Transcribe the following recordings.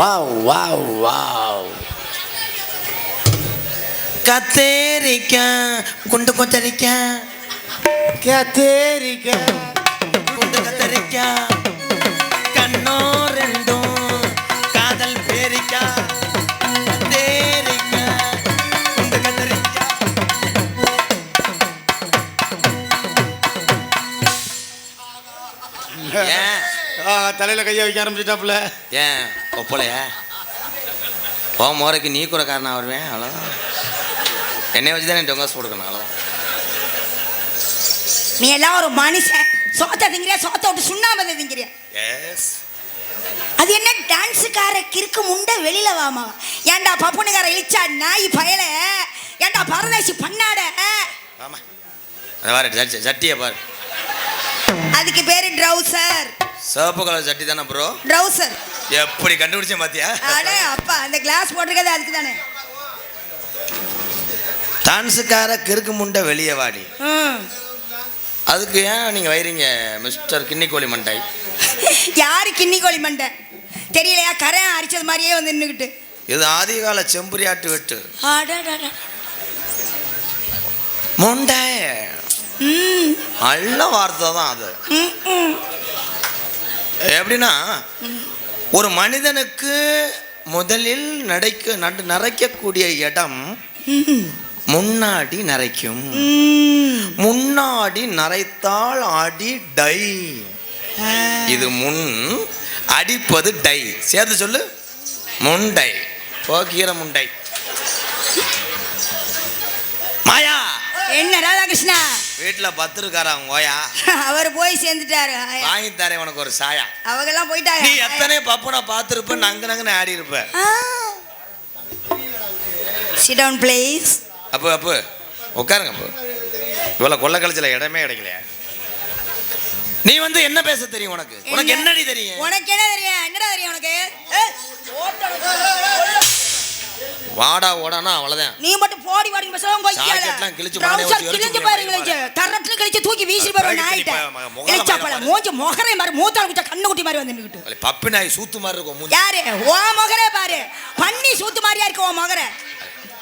Wow wow wow கத்தேரிக்காய் குண்டு கொத்தரிக்காய் கத்தேரிக்காய் குண்டு கத்தரிக்காய் கண்ணோ ரெண்டும் காதல் பேரிக்காய் கத்தேரிக்காய் தலையில கையை வைக்க ஆரம்பிச்சிட்டாப்புல. ஏன் ஒப்பலையா? ஓ முறைக்கு நீ கூட காரணம் வருவேன் அவ்வளோதான் என்னை வச்சு தான் டொங்காஸ் கொடுக்கணும் அவ்வளோதான் நீ எல்லாம் ஒரு மனுஷன். சோத்த திங்கிறியா சோத்த விட்டு சுண்ணாம்பதை திங்கிறியா? எஸ் அது என்ன டான்ஸுக்கார கிறுக்கு முண்டை வெளியில வாமா? ஏன்டா பப்புனுக்கார இழிச்சா நாய் பயல? ஏன்டா பரதேசி பண்ணாட? ஆமாம் அந்த பாரு சட்டி சட்டியை பாரு. அதுக்கு பேரு ட்ரௌசர். சிவப்பு கலர் சட்டி தானே ப்ரோ ட்ரௌசர் எப்படி கண்டுபிடிச்சேன் பாத்தியா? அடே அப்பா அந்த கிளாஸ் போட்டிருக்கிறது அதுக்கு தானே. டான்ஸுக்கார கிறுக்கு முண்டை வெளியே வாடி. அதுக்கு ஏன் நீங்கள் வைறீங்க மிஸ்டர் கிண்ணிக்கோழி மண்டாய் யாரு கிண்ணி கோழி மண்டை? தெரியலையா? கரை அரிச்சது மாதிரியே வந்து நின்றுக்கிட்டு இது ஆதிகால செம்புரியாட்டு வெட்டு. முண்டை. நல்ல வார்த்தை தான் அது. எப்படின்னா ஒரு மனிதனுக்கு முதலில் நடைக்க நடு நரைக்கக்கூடிய இடம் முன்னாடி நரைக்கும். முன்னாடி நரைத்தால் அடி டை. இது முன் அடிப்பது டை. சேர்த்து சொல்லு. முண்டை போக்கிற முண்டை மாயா! என்ன ராதாகிருஷ்ணா? வீட்டில் பத்து இருக்காரா அவங்க ஓயா. அவர் போய் சேர்ந்துட்டாரு. வாங்கி தரேன் உனக்கு ஒரு சாயா. அவங்கெல்லாம் போயிட்டாங்க. நீ எத்தனை பப்புனா பார்த்துருப்ப நங்கு நங்குன்னு ஆடி இருப்ப சிட் டவுன் ப்ளீஸ் அப்போ அப்போ. உட்காருங்க அப்போ. இவ்வளோ கொள்ள கழிச்சல இடமே கிடைக்கலையா? நீ வந்து என்ன பேச தெரியும் உனக்கு? உனக்கு என்னடி தெரியும்? உனக்கு என்ன தெரியும்? என்னடா தெரியும் உனக்கு? வாடா ஓடானா அவ்வளோதான் நீ மட்டும் போடி வாடி பேசவும் ஜாக்கெட்லாம் கிழிச்சு முன்னாடியே வச்சு எரிச்சு கிழிஞ்சு விடுற பாரு மாதிரி கிழிச்சு தரத்துல கிழிச்சு தூக்கி வீசி பாரு அப்புறம் நாயிட்ட கிழிச்சா பல. மூஞ்சி முகரே மாதிரி மூத்தாள் குச்சா கண்ணு குட்டி மாதிரி வந்து நின்னுக்கிட்டு வலி, பப்பு நாய் சூத்து மாதிரி இருக்கும் மூஞ்சி. யாரு? ஓ முகரே பாரு. பண்ணி சூத்து மாதிரியா இருக்கு ஓ முகர.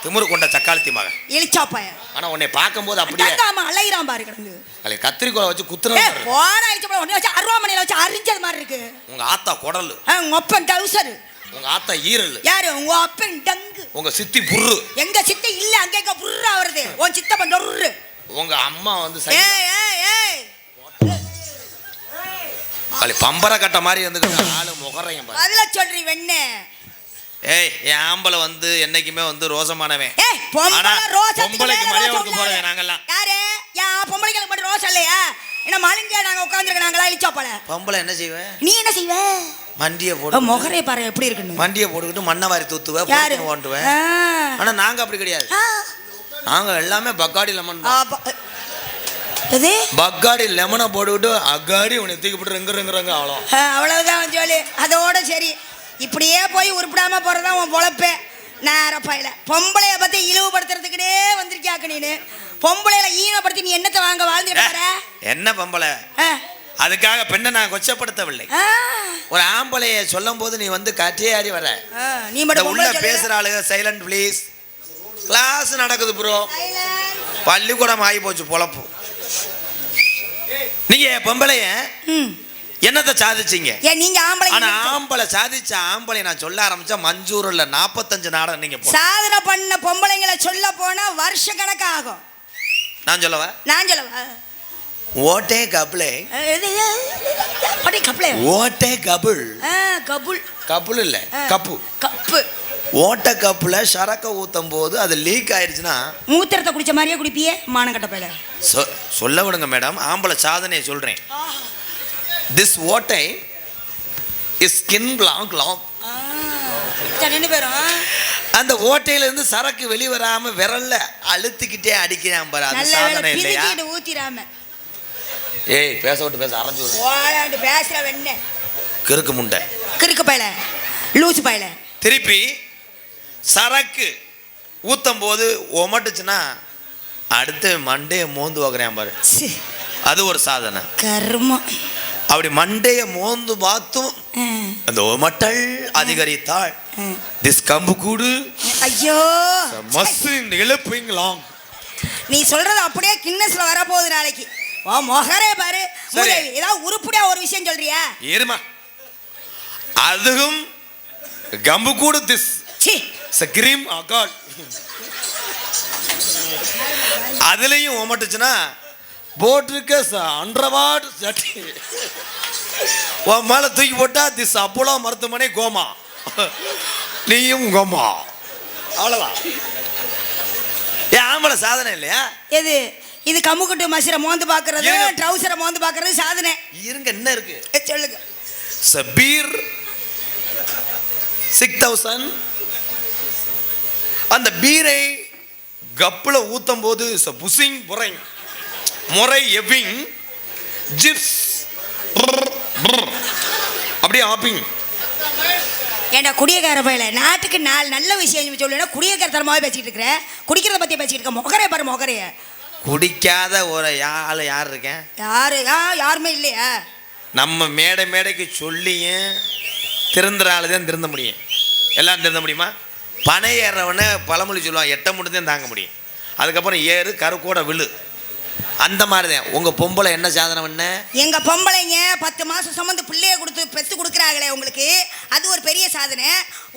திமிரு கொண்ட சக்காளத்தி மகன். இழிச்சா பையன் ஆனா உன்னை பார்க்கும்போது அப்படியே ஆமா அலையிறான் பாரு கிடந்து. வலி, கத்திரிக்கோலை வச்சு ஏ குத்துறது போடா இழிச்ச பழம் ஒண்ணு வச்சு அருவாமனையில வச்சு அரிஞ்சது மாதிரி இருக்கு. உங்க ஆத்தா குடல். உங்க அப்பன் டவுசர் உங்க ஆத்தா ஈரல். யாரு? உங்க அப்பன் டங்கு. உங்க சித்தி புர்ரு. எங்க சித்தை இல்ல அங்க எங்க புர்ரா வருது உன் சித்தப்பன் டொர்ரு உங்க அம்மா வந்து சரி ஏய் ஏய் ஏய். வலி, பம்பர கட்ட மாதிரி வந்து ஆளு முகரையும் பாரு. அதுல சொல்றீ வெண்ணே. ஏய் என் ஆம்பளை வந்து என்னைக்குமே வந்து ரோசமானவன். ஏய் பொம்பளை ரோஸ் பொம்பளைக்கு மரியாதை கொடுக்க போறோம் நாங்கெல்லாம். யாரு? யா பொம்பளைங்களுக்கு மட்டும் ரோஸ் இல்லையா? என்ன மலிஞ்சியா நாங்க உட்கார்ந்துருக்க நாங்களா இழிச்சா போல. பொம்பளை என்ன செய்வேன் நீ என்ன செய்வ? மண்டியை போட்டு முகரே பாரு எப்படி இருக்குன்னு. மண்டியை போட்டுக்கிட்டு மண்ணை வாரி தூத்துவேன் யாரு? பொறுத்து ஓட்டுவேன் ஆ. ஆனா நாங்க அப்படி கிடையாது. ஆ. நாங்க எல்லாமே பக்காடி லெமன் எது? பக்காடி லெமனை போட்டுக்கிட்டு அக்காடி உன்னை தூக்கி போட்டு ரெங்க அவ்வளோ அவ்வளவுதான் சொல்லி அதோட சரி. இப்படியே போய் உருப்பிடாம போறதா உன் பொழப்பே. நேர பையில. பொம்பளைய பத்தி இழிவுபடுத்துறதுக்குனே வந்திருக்கியாக்கு நீனு. பொம்பளையில ஈனப்படுத்தி நீ என்னத்தை வாங்க வாழ்ந்துட்டு என்ன பொம்பளை. அதுக்காக பெண்ணை நான் கொச்சப்படுத்தவில்லை. ஒரு ஆம்பளைய சொல்லும் போது நீ வந்து ஆடி வர. நீ மட்டும் உள்ள பேசுற ஆளுங்க சைலண்ட் ப்ளீஸ் கிளாஸ் நடக்குது ப்ரோ. பள்ளிக்கூடம் ஆகி போச்சு பொழப்பு. நீங்க பொம்பளைய. என்னத்தை சாதிச்சீங்க? நீங்க ஆம்பளை ஆனா ஆம்பளை சாதிச்ச ஆம்பளை நான் சொல்ல ஆரம்பிச்சா மஞ்சூர்ல நாற்பத்தஞ்சு நாடகம் நீங்க. சாதனை பண்ண பொம்பளைங்களை சொல்ல போனா வருஷ கணக்கு ஆகும் நான் சொல்லவா? நான் சொல்லவா? ஓட்டே கபிளே. அப்படி கப்பலே. ஓட்டே கபுள். ஆ, கபுல் கபுள் இல்ல. கப்பு. கப்பு. ஓட்ட கப்புல சரக்க ஊத்தும் போது அது லீக் ஆயிடுச்சுன்னா மூத்திரத்தை குடிச்ச மாதிரியே குடிப்பியே மானக்கட்ட பையில. சொ- சொல்ல விடுங்க மேடம் ஆம்பளை சாதனையை சொல்றேன். திஸ் ஓட்டை இஸ் ஸ்கின் பிளாக் லாங் ரெண்டு பேரும் அந்த ஓட்டையில இருந்து சரக்கு வெளிவராம விரல்ல அழுத்திக்கிட்டே அடிக்கிறான் பாரு அது வேலை சாதனை இல்லையா? ஊத்திராம ஏய் பேச விட்டு பேச அரைஞ்சு. ஓடாண்டு பேசுற வெண்ண. கிறுக்கு முண்டை. கிறுக்கு பையில. லூசு பையில. திருப்பி சரக்கு ஊத்தும் போது ஒமட்டுச்சுன்னா அடுத்து மண்டையை மோந்து வைக்கிறேன் பாரு. சி, அது ஒரு சாதனை. கர்மம் அப்படி மண்டைய மோந்து பார்த்தும் ஆ, அந்த மட்டல் அதிகரித்தாள். ஆ. திஸ் கம்பு கூடு. ஐயோ. மஸ்து எழுப்புங்களாம் நீ சொல்றது அப்படியே கின்னஸ்ல வரப்போகுது நாளைக்கு. ஓ மொகரே பாரு. மூதேவி ஏதாவது உருப்படியா ஒரு விஷயம் சொல்றியா? இருமா. அதுவும் கம்பு கூடு திஸ். கிரீம் அகால் அதுலயும் ஓமட்டுச்சுன்னா போட்டிருக்க அண்டர்வாட் சட்டி. உன் மேல தூக்கி போட்டா திஸ் அப்போலோ மருத்துவமனை கோமா. நீயும் கோமா. அவ்வளவுதான். ஏன் ஆம்பளை சாதனை இல்லையா? எது? இது கம்முக்குட்டு மசிர மோந்து பாக்குறது. ட்ரௌசரை மோந்து பாக்குறது சாதனை. இருங்க என்ன இருக்கு? சொல்லுங்க. பீர் சிக்ஸ் தௌசண்ட் அந்த பீரை கப்பில் ஊத்தும் போது புசிங் முறை. முறை எவ்விங் ஜிப்ஸ் அப்படியே ஆப்பிங் ஏண்டா குடியக்கார பயில? நாட்டுக்கு நாலு நல்ல விஷயம் சொல்லுனா குடியக்கார தரமாவே பேசிட்டு இருக்கிற. குடிக்கிறத பத்தி பேசிட்டு இருக்க. மொகரே பாரு மொகரைய. குடிக்காத ஒரு ஆள் யார் இருக்கேன்? யாரு? யாருமே இல்லையா. நம்ம மேடை மேடைக்கு சொல்லியும் திருந்துற ஆளு தான் திருந்த முடியும். எல்லாம் திருந்த முடியுமா? பனை ஏறவன பழமொழி சொல்லுவான் எட்ட மட்டும் தான் தாங்க முடியும். அதுக்கப்புறம் ஏறு கருக்கூட விழு. அந்த மாதிரி தான் உங்கள் பொம்பளை என்ன சாதனை பண்ண எங்க பொம்பளைங்க பத்து மாசம் சுமந்து பிள்ளைய கொடுத்து பெத்து கொடுக்குறாங்களே உங்களுக்கு. அது ஒரு பெரிய சாதனை.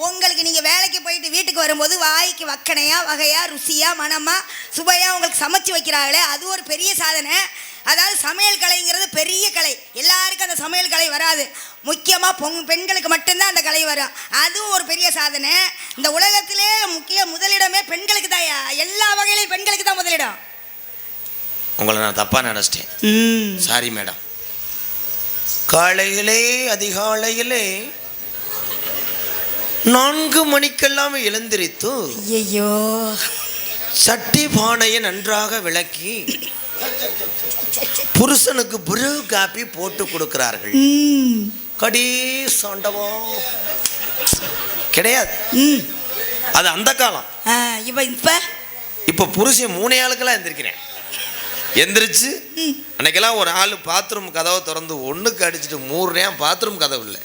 உங்களுக்கு நீங்க வேலைக்கு போயிட்டு வீட்டுக்கு வரும்போது வாய்க்கு வக்கனையா வகையா ருசியா மனமா சுவையா உங்களுக்கு சமைச்சு வைக்கிறாங்களே அது ஒரு பெரிய சாதனை. அதாவது சமையல் கலைங்கிறது பெரிய கலை. எல்லாருக்கும் அந்த சமையல் கலை வராது. முக்கியமாக பொங் பெண்களுக்கு மட்டும்தான் அந்த கலை வரும். அதுவும் ஒரு பெரிய சாதனை. இந்த உலகத்திலே முக்கிய முதலிடமே பெண்களுக்கு தான் எல்லா வகையிலையும் பெண்களுக்கு தான் முதலிடம். உங்களை நான் தப்பாக நினச்சிட்டேன். சாரி மேடம் காலையிலே அதிகாலையிலே நான்கு மணிக்கெல்லாம் எழுந்திரித்து ஐயோ சட்டி பானையை நன்றாக விளக்கி புருஷனுக்கு புரு காப்பி போட்டு கொடுக்கிறார்கள். கடி சாண்டவம் கிடையாது. ம். அது அந்த காலம். இப்ப இப்ப? இப்போ புருஷன் மூணே ஆளுக்கெல்லாம் எந்திரிக்கிறேன் எந்திரிச்சு அன்னைக்கெல்லாம் ஒரு ஆள் பாத்ரூம் கதவை திறந்து ஒண்ணுக்கு அடிச்சுட்டு மூடுறேன் பாத்ரூம் கதவு இல்லை.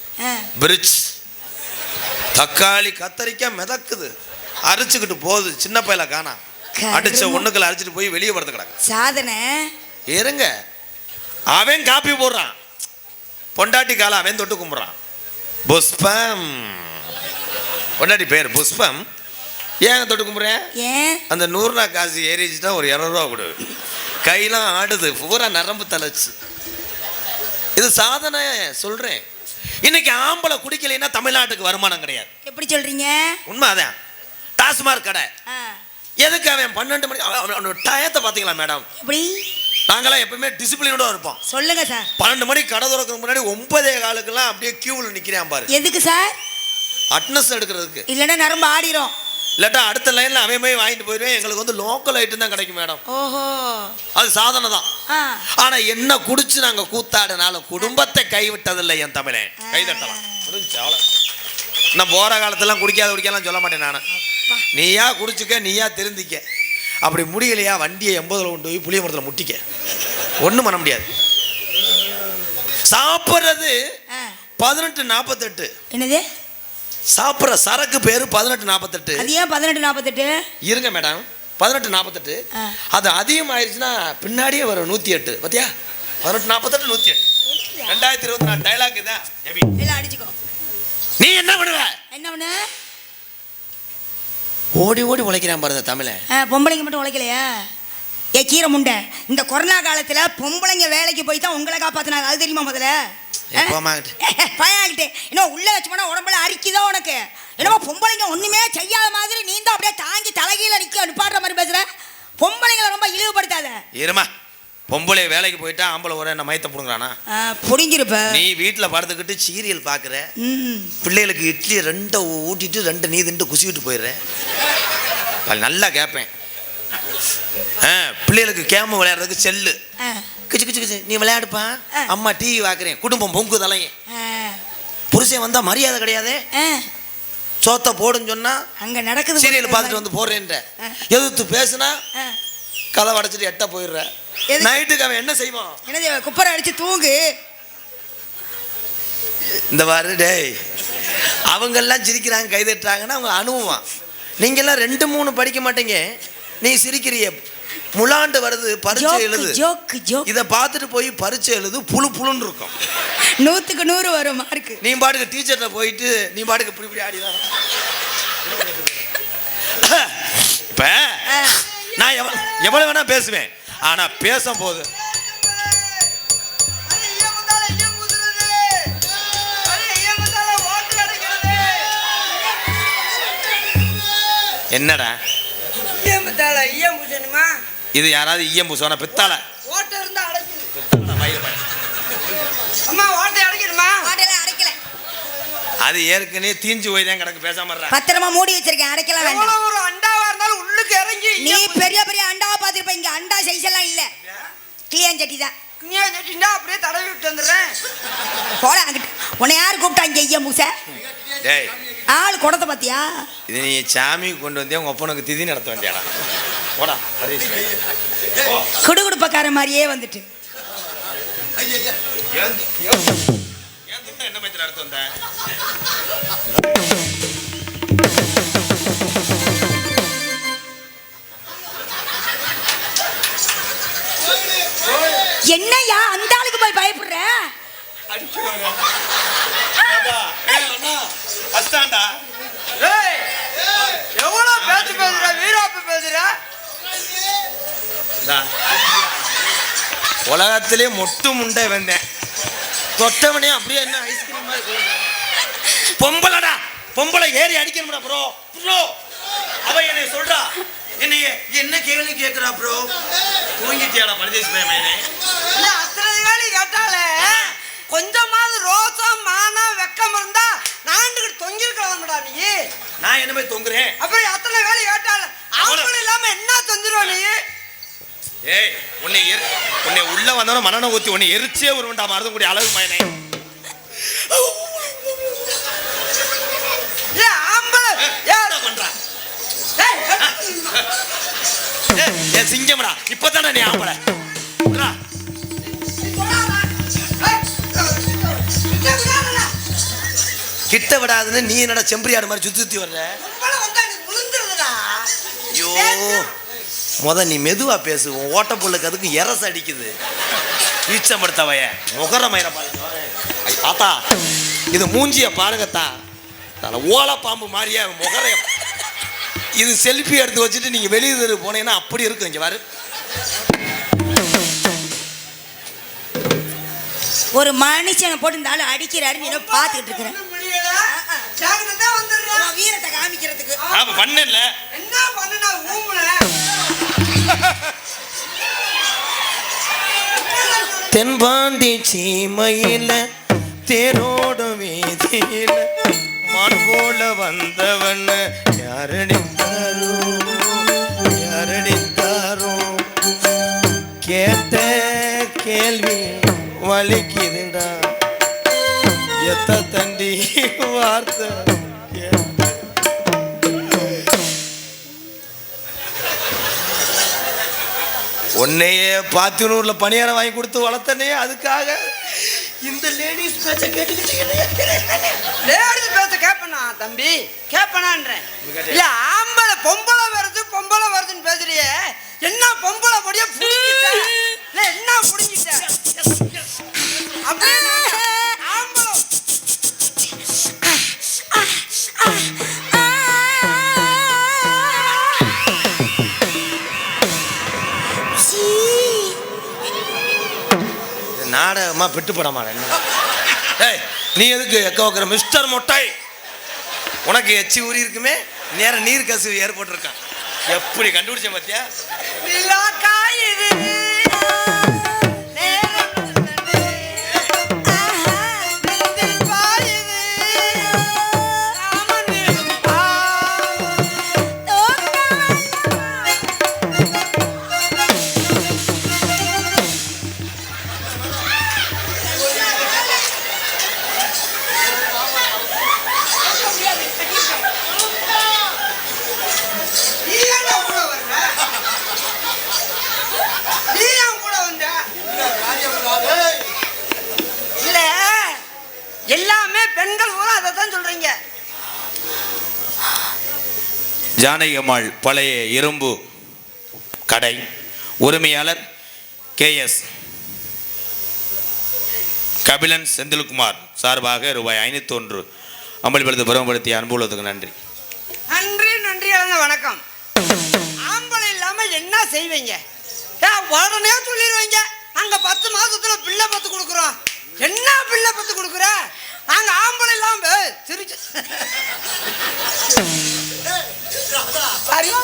பிரிட்ஜ் தக்காளி கத்தரிக்காய் மிதக்குது. அரிச்சுக்கிட்டு போகுது. சின்ன பையல காணா. அடிச்ச. ஒண்ணுக்குள்ள அடிச்சிட்டு போய் வெளியே படுத்து கிடக்கு. சாதனை. இருங்க அவன் காப்பி போடுறான். பொண்டாட்டி காலை அவன் தொட்டு கும்பிட்றான். புஷ்பம். பொண்டாட்டி பேர் புஷ்பம். ஏன் தொட்டு கும்பிட்றேன் ஏன்? அந்த நூறுரூவா காசு ஏறிச்சுட்டா ஒரு இரநூறுவா கொடு. கையெல்லாம் ஆடுது பூரா நரம்பு தலைச்சு இது சாதனை சொல்றேன். இன்னைக்கு ஆம்பளை குடிக்கலைன்னா தமிழ்நாட்டுக்கு வருமானம் கிடையாது. எப்படி சொல்றீங்க? உண்மை அதான். டாஸ்மாக் கடை. எதுக்கு அவன் பன்னெண்டு மணி அவன் அவனோட டயத்தை பார்த்தீங்களா மேடம்? எப்படி? நாங்களாம் எப்பவுமே டிசிப்ளினோட இருப்போம். சொல்லுங்க சார். பன்னெண்டு மணிக்கு கடை திறக்கிறதுக்கு முன்னாடி ஒன்பதே காலுக்கெல்லாம் அப்படியே கியூவில் நிற்கிறான் பாரு. எதுக்கு சார்? அட்னஸ் எடுக்கிறதுக்கு. இல்லைன்னா நரம்பு ஆடிரும். இல்லாட்டா அடுத்த லைனில் அவன் போய் வாங்கிட்டு போயிடுவேன் எங்களுக்கு வந்து லோக்கல் ஐட்டம் தான் கிடைக்கும் மேடம் ஓஹோ. அது சாதனை தான். ஆனா என்ன குடிச்சு நாங்க கூத்தாடினாலும் குடும்பத்தை கைவிட்டதில்லை என் தமிழன் கைதட்டலாம் முடிஞ்சு அவ்வளோ நான் போற காலத்தெல்லாம் குடிக்காத குடிக்கலாம் சொல்ல மாட்டேன் நான். நீயா குடிச்சுக்க நீயா திருந்திக்க. அப்படி முடியலையா வண்டியை எண்பதுல கொண்டு போய் புளிய மரத்தில் முட்டிக்க. ஒன்றும் பண்ண முடியாது. சாப்பிட்றது பதினெட்டு நாற்பத்தெட்டு என்னது? சாப்பிட்ற சரக்கு பேர் பதினெட்டு நாற்பத்தெட்டு அது ஏன் பதினெட்டு நாற்பத்தெட்டு இருங்க மேடம். பதினெட்டு நாற்பத்தெட்டு. அது அதிகமாயிருச்சுன்னா பின்னாடியே வரும் நூற்றி எட்டு பார்த்தியா பதினெட்டு நாற்பத்தெட்டு நூற்றி எட்டு ரெண்டாயிரத்தி இருபத்தி நாலு டைலாக் இதான். அடிச்சுக்கோ. நீ என்ன பண்ணுவ? என்ன ஒண்ணு ஓடி ஓடி உழைக்கிறான் பாருங்க தமிழன் ஆ, பொம்பளைங்க மட்டும் உழைக்கலையா? ஏ கீரை முண்டை. இந்த கொரோனா காலத்துல பொம்பளைங்க வேலைக்கு போய் தான் உங்களை காப்பாத்தினாங்க. அது தெரியுமா முதல்ல? பயாங்கிட்டே இன்னும் உள்ள வச்சு போனா உடம்புல அரிக்குதா உனக்கு? என்னமோ பொம்பளைங்க ஒண்ணுமே செய்யாத மாதிரி நீ தான் அப்படியே தாங்கி தலைகீழ நிக்க நிப்பாடுற மாதிரி பேசுற. பொம்பளைங்களை ரொம்ப இழிவுபடுத்தாத. இருமா பொம்பளை வேலைக்கு போயிட்டா ஆம்பளை ஒரு என்ன மயத்தை பிடுங்குறானா? புடிங்கிருப்ப. நீ வீட்டில் படுத்துக்கிட்டு சீரியல் பார்க்குற ம் பிள்ளைகளுக்கு இட்லி ரெண்டை ஊட்டிட்டு ரெண்டு நீ தின்ட்டு குசிவிட்டு போயிடுறேன் நல்லா கேட்பேன் பிள்ளைகளுக்கு கேம விளையாடுறதுக்கு செல்லு. கிச்சு கிச்சு கிச்சு. நீ விளையாடுப்பா. அம்மா டிவி பார்க்குறேன் குடும்பம் பொங்கு தலையும் புருஷன் வந்தா மரியாதை கிடையாது. சோத்தை போடுன்னு சொன்னா அங்க நடக்குது சீரியல் பார்த்துட்டு வந்து போடுறேன்ற. எதிர்த்து பேசுனா கதை உடச்சிட்டு எட்ட போயிடுற? நைட்டுக்கு அவன் என்ன செய்வான்? என்னது குப்பரை அடிச்சு தூங்கு. இந்த வாரு டேய். அவங்கெல்லாம் சிரிக்கிறாங்க கை தட்டுறாங்கன்னா அவங்க அனுபவம் நீங்கெல்லாம் ரெண்டு மூணு படிக்க மாட்டீங்க. நீ சிரிக்கிறிய. முலாண்டு வருது பரீட்சை எழுது. ஜோக்கு ஜோக் இதை பார்த்துட்டு போய் பரீட்சை எழுது புழு புழுன்னு இருக்கும். நூத்துக்கு நூறு வரும் மார்க்கு. நீ பாட்டுக்கு டீச்சர்கிட்ட போயிட்டு நீ பாட்டுக்கு இப்படி இப்படி ஆடிதான் இப்ப நான் எவ்வளவு எவ்வளவு வேணா பேசுவேன். ஆனா பேசும்போது. என்னடா? இது யாராவது ஈயம் பூசோன பித்தால மாட்டெல்லாம் அடைக்கல. அது ஏற்கனவே தீஞ்சு போய் தான் கிடக்கு பேசாம. பத்திரமா மூடி வச்சிருக்கேன் அடைக்கலாம் வேண்டாம். எவ்வளவு ஒரு அண்டாவா இருந்தாலும் உள்ளுக்கு இறங்கி நீ பெரிய பெரிய அண்டாவை பார்த்திருப்ப இங்க அண்டா சைஸ் எல்லாம் இல்ல. கிளியாஞ்சட்டி தான். நீ நெட்டிண்டா அப்படியே தடவி விட்டு வந்துடுறேன். போட அங்கிட்டு. உன்னை யார் கூப்பிட்டா இங்க ஐயா மூச டேய் ஆள் குடத்தை பாத்தியா? இது நீ சாமி கொண்டு வந்தே உங்க அப்பனுக்கு திதி நடத்த வேண்டியாடா போடா குடுகுடுப்பக்கார மாதிரியே வந்துட்டு. என்ன மாதிரி நடத்த வந்த? என்னய்யா அந்த ஆளுக்கு போய் பயப்படுற? அஸ்டாண்டா ஏய் எவ்வளவு பேச்சு பேசுற? வீராப்பு பேசுற? உலகத்திலே மொட்டு முண்டை வந்தேன். தொட்டவனே அப்படியே என்ன ஐஸ்கிரீம் மாதிரி. பொம்பளைடா பொம்பளை ஏறி அடிக்கணும்டா ப்ரோ ப்ரோ அவ என்னை சொல்றா என்னைய என்ன கேள்வி கேட்கிறா ப்ரோ தூங்கிட்டியாடா பரதேசி பையன் இல்ல அத்தனை வேலை கேட்டாலே கொஞ்சமாவது ரோசம் மானம் வெக்கம் இருந்தா நாண்டுகிட்டு தொங்கிருக்கலாம்டா நீ. நான் என்ன போய் தொங்குறேன்? அப்புறம் அத்தனை வேலை கேட்டால ஆம்பளை இல்லாம என்ன தொந்துருவ நீ? ஏய் உன்னை எரி உன்னை உள்ள வந்தவன மரணம் ஊத்தி உன்னை எரிச்சே உருவண்டா மறந்து கூடிய அழகு மயனே இல்ல ஆம்பளை. ஏய், பண்றா? ஏய் சிங்கம்டா இப்பதானே நீ ஆம்பளை. கிட்ட விடாதுன்னு நீ என்னடா செம்பரியாடு மாதிரி சுத்தி சுத்தி வர்ற? ஐயோ. முத நீ மெதுவா பேசு உன் ஓட்ட புல்லுக்கு அதுக்கு எரச அடிக்குது. ஈச்சம்படுத்தவைய முகர மயிர பாருங்க தாத்தா இது மூஞ்சிய பாருங்கத்தா ஓலை பாம்பு மாதிரியே முகரைய. இது செல்ஃபி எடுத்து வச்சுட்டு நீங்க வெளியே தெரு போனீங்கன்னா அப்படி இருக்கும் இங்க பாரு. ஒரு மனுஷனை போட்டு இந்த ஆளு அடிக்கிறாரு நீ ஏதோ வீரத்தை காமிக்கிறதுக்கு. ஆமா. பண்ணல. என்ன பண்ணுனா ஊமுல தென்பாண்டி சீமையில தேரோடும் வீதியில மான் போல வந்தவன் யாரடித்தாரோ? யாரடித்தாரோ? கேட்ட கேள்வி வலிக்குதுண்டா எத்த தண்டி வார்த்தை? உன்னையே பாத்தினூர்ல பணியாரம் வாங்கி கொடுத்து வளர்த்தனே அதுக்காக இந்த லேடிஸ் பேச்ச லேடிஸ் பேச கேப்பனா தம்பி? கேப்பனான்றேன். இல்ல ஆம்பளை பொம்பளை வருது பொம்பளை வருதுன்னு பேசுறியே. என்ன பொம்பளை பொடிய புடிங்கிட்ட? என்ன புடிங்கிட்ட? நாடகமா பெட்டு படமா என்ன? ஏய் நீ எதுக்கு எக்க வைக்கிற? மிஸ்டர் மொட்டை. உனக்கு எச்சி ஊறி இருக்குமே? நேரம் நீர் கசிவு ஏற்பட்டிருக்கான் எப்படி கண்டுபிடிச்ச பாத்தியா? எல்லாமே பெண்கள் பூரா அதை தான் சொல்றீங்க. ஜானகி அம்மாள் பழைய இரும்பு கடை உரிமையாளர் கேஎஸ் கபிலன் செந்தில்குமார் சார்பாக ரூபாய் ஐநூத்தி ஒன்று அம்பலிப்படுத்தி புறம்படுத்திய அன்புள்ளதுக்கு நன்றி நன்றி நன்றி வணக்கம். ஆம்பளை இல்லாம என்ன செய்வீங்க? உடனே சொல்லிடுவீங்க. நாங்க பத்து மாசத்துல பிள்ளை பத்து கொடுக்குறோம். என்ன பிள்ளை பத்து கொடுக்குற? நாங்க ஆம்பளை இல்லாம ஏய், சிரிச்சு. சரியா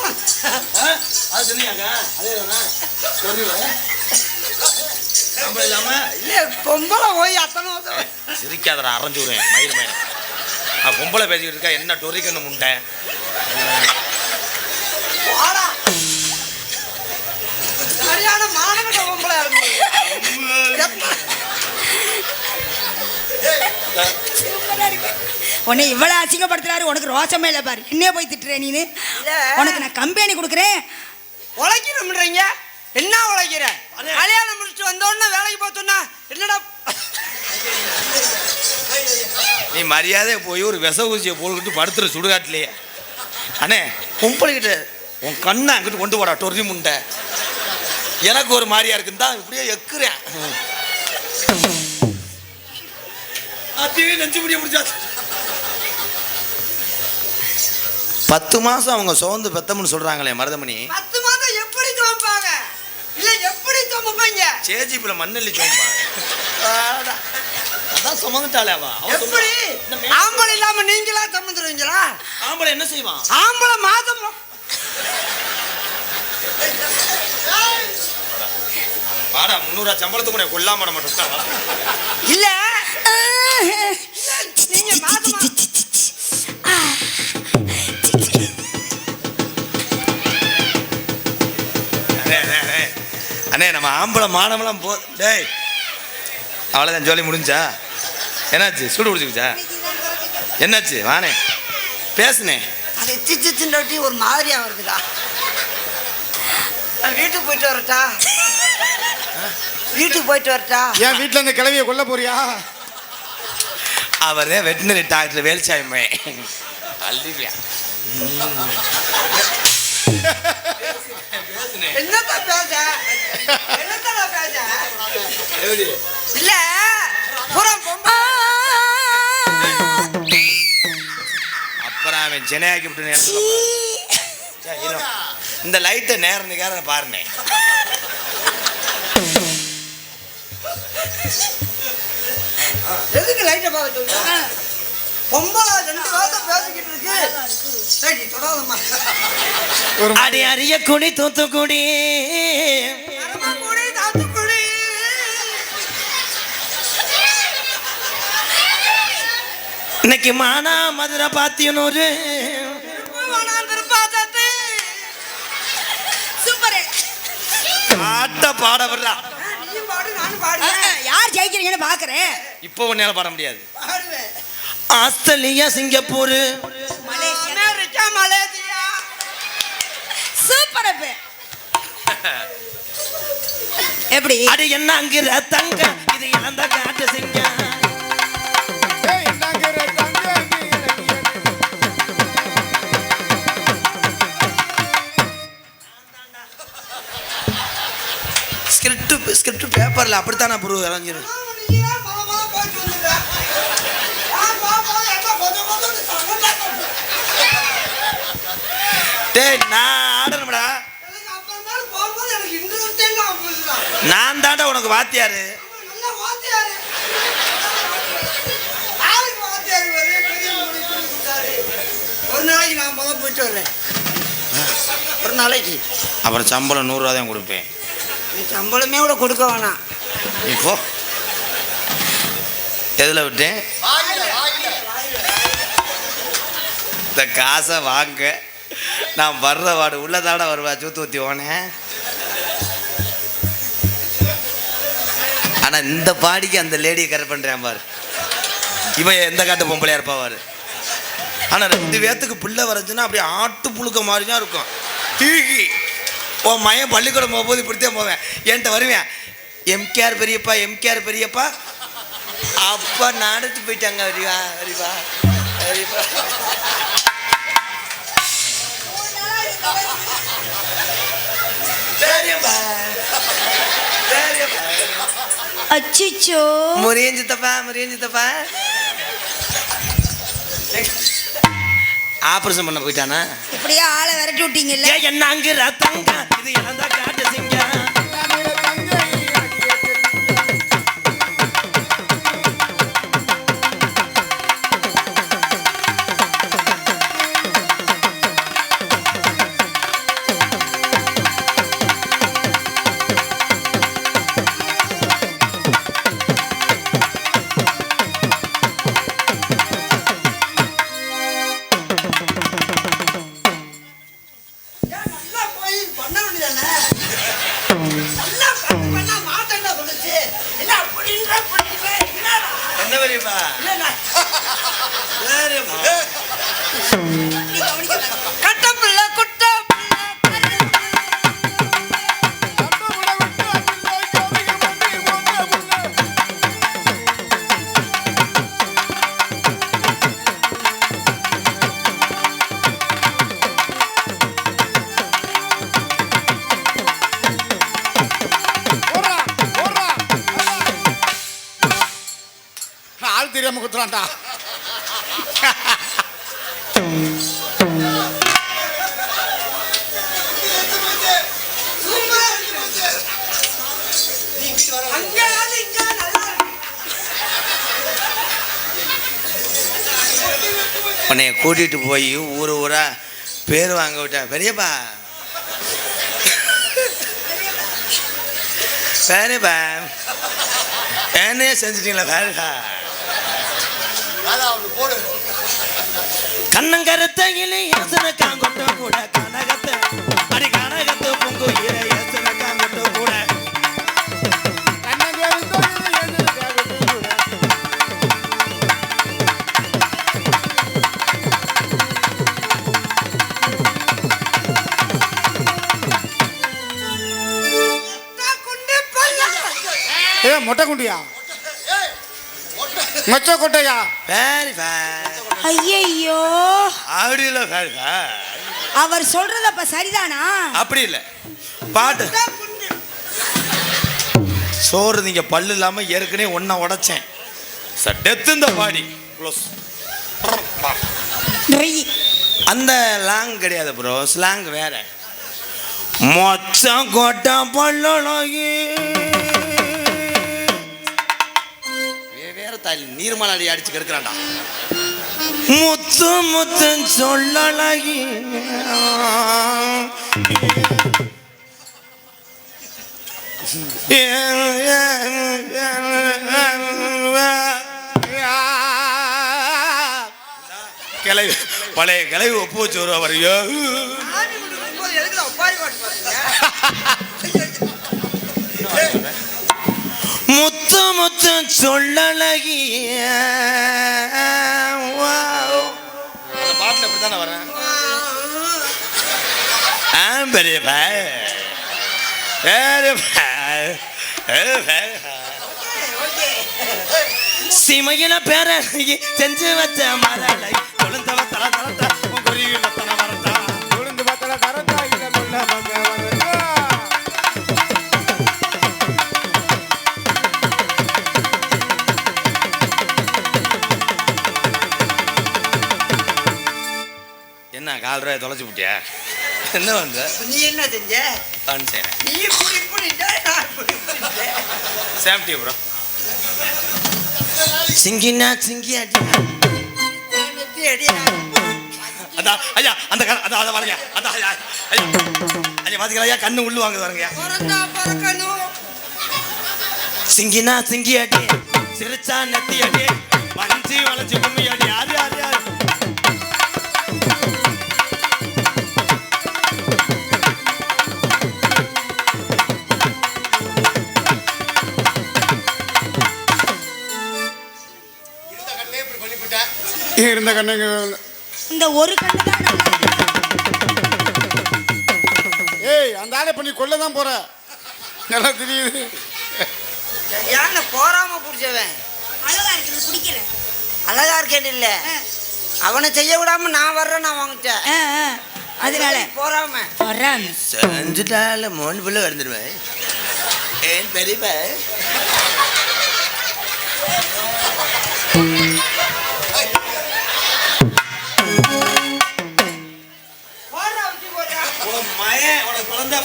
இல்ல பொம்பளை போய் அத்தனை வருஷம். சிரிக்காதடா அரைஞ்சுடுவேன் மயிர் மயிர் பொம்பளை பேசிக்கிட்டு இருக்கா என்ன டொரிக்கணும் முண்டை உன்னை இவ்வளவு அசிங்கப்படுத்துறாரு உனக்கு ரோசமே இல்லை பாரு. என்னைய போய் திட்டுற நீனு. உனக்கு நான் கம்பெனி கொடுக்குறேன். உழைக்கிறோம்ன்றீங்க என்ன உழைக்கிற? கல்யாணம் முடிச்சுட்டு வந்த உடனே வேலைக்கு போக சொன்னா என்னடா? நீ மரியாதை போய் ஒரு விச ஊசியை போட்டுக்கிட்டு படுத்துற சுடுகாட்டிலேயே. அண்ணே பொம்பளைகிட்ட உன் கண்ணை அங்கிட்டு கொண்டு போடா டொரி முண்டை. எனக்கு ஒரு மாதிரியா இருக்குன்னு தான் இப்படியே எக்குறேன். அதுவே நெஞ்சு முடிய முடிச்சாச்சு பத்து மாசம் அவங்க சோர்ந்து பெத்தம்னு சொல்றாங்களே மருதமணி. பத்து மாதம் எப்படி துவப்பாங்க இல்ல எப்படி துவப்பீங்க சேஜிப்பில் மண்ணெல்லி சோம்பாங்க அதான் சுமந்துட்டாளே அவ. எப்படி? ஆம்பளை இல்லாம நீங்களா தம்முந்துருவீங்களா ஆம்பளை என்ன செய்வான்? ஆம்பளை மாதம் வாடா முந்நூறுவா சம்பளத்துக்கு கொல்லாம மாட்டோம் இல்ல நீங்க மாதமா அண்ணே அண்ணே, அண்ணே அண்ணே நம்ம ஆம்பளை மானமெல்லாம் போ டேய் அவ்வளோதான் ஜோலி முடிஞ்சா? என்னாச்சு? சூடு பிடிச்சிக்கிச்சா என்னாச்சு? வானே பேசுனே. அது சிச்சு சின்னட்டி ஒரு மாதிரியா வருதுடா நான் வீட்டுக்கு போயிட்டு வரட்டா? வீட்டுக்கு போயிட்டு வரட்டா? ஏன் வீட்டுல இந்த கிளவியை கொல்ல போறியா? அவர் தான் வெட்டினரி டாக்டர் வேலுச்சாமிமே. அள்ளிவியா இல்ல அப்புறம் அவன் சென்னையாக்கி விட்டு. இந்த லைட்டை நேரம் நிக்கார பாருனே. எதுக்கு லைட்டை பார்க்க சொல்ற பொம்பளை ரெண்டு வார்த்தை பேசிக்கிட்டு இருக்கு. சரி நீ தொடாதம்மா. ஒரு அடி அரிய குடி தூத்துக்குடி. இன்னைக்கு மானா மதுரை பாத்தியனூரு. ஆட்ட பாட பாடுவேன் யார் ஜெயிக்கிறீங்கன்னு பாக்குறேன். இப்போ உன்னால பாட முடியாது. Australia Singapore. America Malaysia. Super எப்படி? அடி என்ன அங்கிற தங்க இது இழந்த காட்டு சிங்க ஏய், இந்தாங்கிற தங்க, இங்கிற நீ. ஸ்கிரிப்ட் ஸ்கிரிப்ட் பேப்பர்ல அப்படித்தானே ப்ரூ இறங்கிரும் டேய் நான் ஆடணும்டா. நான் தாண்டா உனக்கு வாத்தியாரு. ஒரு நாளைக்கு நான் முதல் போயிட்டு வர்றேன் ஒரு நாளைக்கு அப்புறம் சம்பளம் நூறுரூவா தான் கொடுப்பேன். சம்பளமே கூட கொடுக்க வேணாம் நீ போ. எதில் விட்டேன்? இந்த காசை வாங்க. நான் வர்ற வாடு உள்ளதாட வருவா சூத்து ஊற்றி ஓனேன் ஆனால் இந்த பாடிக்கு அந்த லேடியை கரெக்ட் பண்ணுறேன் பாரு. இவன் எந்த காட்டு பொம்பளையா இருப்பா ஆனா ஆனால் ரெண்டு பேர்த்துக்கு பிள்ளை வரைஞ்சுன்னா அப்படியே ஆட்டு புழுக்க மாதிரி தான் இருக்கும். தீகி. உன் மயம் பள்ளிக்கூடம் போகும்போது இப்படித்தான் போவேன். என்கிட்ட வருவேன். எம்கேஆர் பெரியப்பா எம்கேஆர் பெரியப்பா. அப்பா நடத்து போயிட்டாங்க வரிவா வரிவா வரிவா அச்சிச்சோ. முறியஞ்சு தப்பா முறியஞ்சு தப்பா ஆபரேஷன் பண்ண போயிட்டானா? இப்படியே ஆளை விரட்டி விட்டீங்கல்ல? என்ன அங்கு ரத்தங்க இது இழந்தா காட்டு சிங்க. ஆள் தெரியாம குத்துறான்டா. உன்னைய கூட்டிட்டு போய் ஊர் ஊரா பேர் வாங்க விட்டா. பெரியப்பா. பெரியப்பா. என்னையே செஞ்சிட்டீங்களா? பெரியப்பா கண்ணங்கருத்தையிலே யோசனை காங்கொட்ட கூட கனகத்தை அடி கனகத்தை பொங்கு ஈர யோசனை காங்கொட்ட கூட. ஏ மொட்டை குண்டியா? மொச்ச கொட்டையா? பெரியப்பா ஐயையோ. அப்படி இல்லை பெரியப்பா அவர் சொல்றது அப்ப சரிதானா? அப்படி இல்லை. பாட்டு. சோறு நீங்க பல்லு இல்லாம ஏற்கனவே ஒன்ன உடைச்சேன். டெத் இந்த பாடி. க்ளோஸ். அந்த லாங் கிடையாது ப்ரோ ஸ்லாங் வேற. மொச்சம் கொட்ட பல்லொழகி. வேற தாலி நீர்மலை அடிச்சு கெடுக்கிறான்டா. முத்து முத்து சொல்லழகி. கிளவி பழைய கிளவி ஒப்பு வச்சு வருவா வரையோ முத்து முத்து சொல்லழகி பாட்டில் அப்படி தானே வரேன் ஆ பெரிய பாய் பெரிய பாய் சிமையில பேர செஞ்சு வச்ச மரலை. கொழுந்தவ தல தலத்தா உன் குருவி மத்தன மரத்தா விழுந்து பார்த்தல கரண்டா இங்க கொள்ள கால் ரூபாய் தொலைச்சு விட்டியா என்ன வந்து? நீ என்ன செஞ்ச? நீ இப்படி நான் இப்படி இப்படின்ற சேஃப்டி ப்ரோ சிங்கினா சிங்கி அடியா அதான் ஐயா அந்த கண் அதான் அதை பாருங்க. அதான் ஐயா ஐயா. ஐயா பாத்தீங்களா ஐயா கண்ணு உள்ளு பிறந்தா பிறக்கணும். சிங்கினா சிங்கி அடி. சிரிச்சா நெத்தி அடி. வஞ்சி வளைச்சு கும்மி அடி. யாரு இருந்த கண்ணுங்க இந்த ஒரு கண்ணு தான் இருக்கு. ஏய் அந்த ஆளை பண்ணி கொல்ல தான் போற. நல்லா தெரியுது. யானை போறாம புடிச்சவன்? அழகா இருக்குது பிடிக்கிறேன் அழகா இருக்கேன் இல்ல. அவனை செய்ய விடாம நான் வர்றேன் நான் வாங்கிட்டேன். அதனால போறாம. வர்றாங்க செஞ்சுட்டால மோன் பிள்ளை வந்துடுவேன் ஏன் பெரியப்பா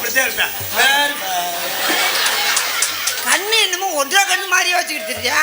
அப்படித்தான் இருப்பேன் கண்ணு என்னமோ ஒன்றா கண்ணு மாதிரியே வச்சுக்கிட்டு இருக்கியா?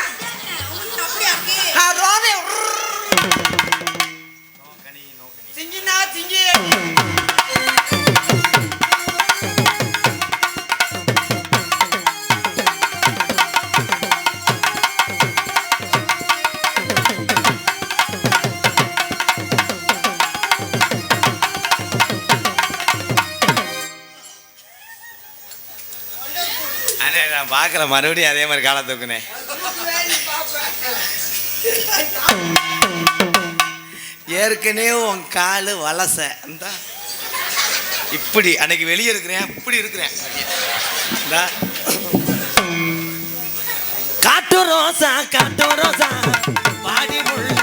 பார்க்குற மறுபடியும் அதே மாதிரி காலை தூக்குனே ஏற்கனவே உன் காலு வலச. அந்த இப்படி அன்னைக்கு வெளியே இருக்கிறேன் இப்படி இருக்கிறேன். காட்டு ரோசா காட்டு ரோசா. பாடி முள்ள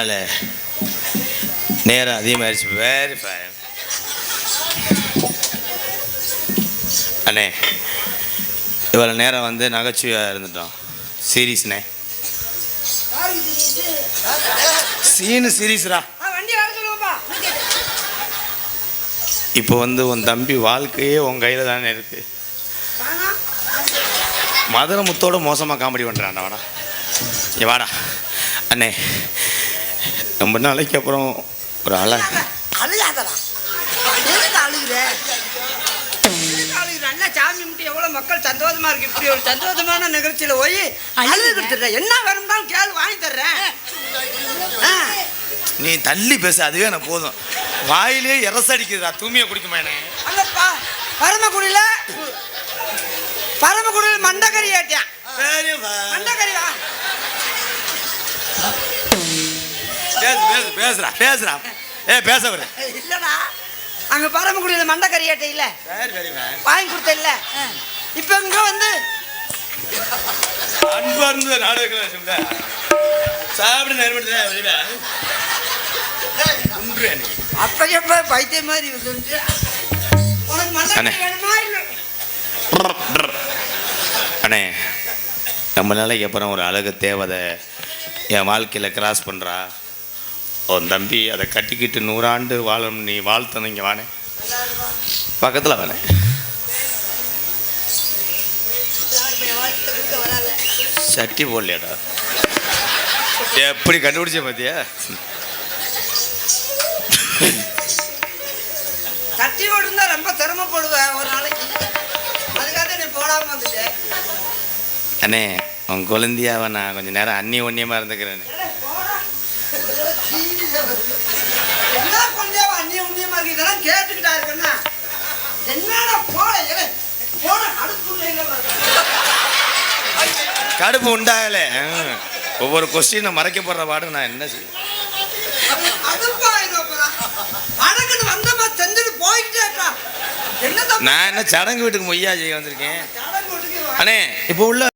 அதனால் நேரம் அதிகமாகிடுச்சு வெரி ஃபைன் அண்ணே இவ்வளோ நேரம் வந்து நகைச்சுவையாக இருந்துட்டோம். சீரீஸ்ண்ணே சீனு சீரீஸ்ரா இப்போ வந்து உன் தம்பி வாழ்க்கையே உன் கையில் தானே இருக்கு. மதுரை முத்தோட மோசமாக காமெடி பண்ணுறான்டா வாடா. வாடா. அண்ணே ரொம்ப நாளைக்கு அப்புறம் ஒரு அழ அழுகாதடா. எதுக்கு அழுகுற? அழுகுற? சாமி முட்டி எவ்வளவு மக்கள் சந்தோஷமா இருக்கு. இப்படி ஒரு சந்தோஷமான நிகழ்ச்சியில போய் அழுது கொடுத்துட்றேன் என்ன வேணும்னாலும் கேளு வாங்கி தர்றேன். ஆ, நீ தள்ளி பேச அதுவே எனக்கு போதும். வாயிலே இரசடிக்குதுடா தூமியை குடிக்குமா என்ன? அங்க பா- பரமக்குடியில பரமக்குடியில மண்டக்கறி ஏட்டியான் மண்டக்கறி பேசு பேசு பேசுறா பேசுறா. ஏ பேச வர இல்லடா. அங்க பரமக்குடியில மண்டக்கறி ஏட்டை இல்ல வாங்கி கொடுத்த இல்ல இப்ப இங்க வந்து அன்பு நாடகம் சொல்ல சாப்பிட எனக்கு அப்ப எப்ப பைத்தியம் மாதிரி வந்து உனக்கு அண்ணே. வேணுமா இல்ல? அண்ணே ரொம்ப நாளைக்கு அப்புறம் ஒரு அழகு தேவதை என் வாழ்க்கையில் கிராஸ் பண்ணுறா உன் தம்பி அதை கட்டிக்கிட்டு நூறாண்டு வாழும் நீ வாழ்த்தணும் இங்கே வானே. பக்கத்தில் வானே. சட்டி போடலையாடா. எப்படி கண்டுபிடிச்ச பார்த்தியா கட்டி போட்டுருந்தா ரொம்ப சிரமப்படுவேன் ஒரு நாளைக்கு. அதுக்காக நீ போடாம வந்துட்டேன் அண்ணே உன் குழந்தையாவை நான் கொஞ்சம் நேரம் அன்னி ஒன்னியமாக இருந்துக்கிறேன் ஏலே, போடா. என்ன கொஞ்சம் அந்நிய உண்ணியமா இருக்கு இதெல்லாம் கேட்டுக்கிட்டா இருக்கேன்னா என்னடா போட ஏலே, போட அடுப்புள்ள எங்க பாருங்க. கடுப்பு உண்டாகலை. ஒவ்வொரு கொஸ்டினை மறைக்கப்படுற பாடு நான் என்ன செய்ய? நான் என்ன சடங்கு வீட்டுக்கு மொய்யா செய்ய வந்திருக்கேன். அண்ணே இப்போ உள்ள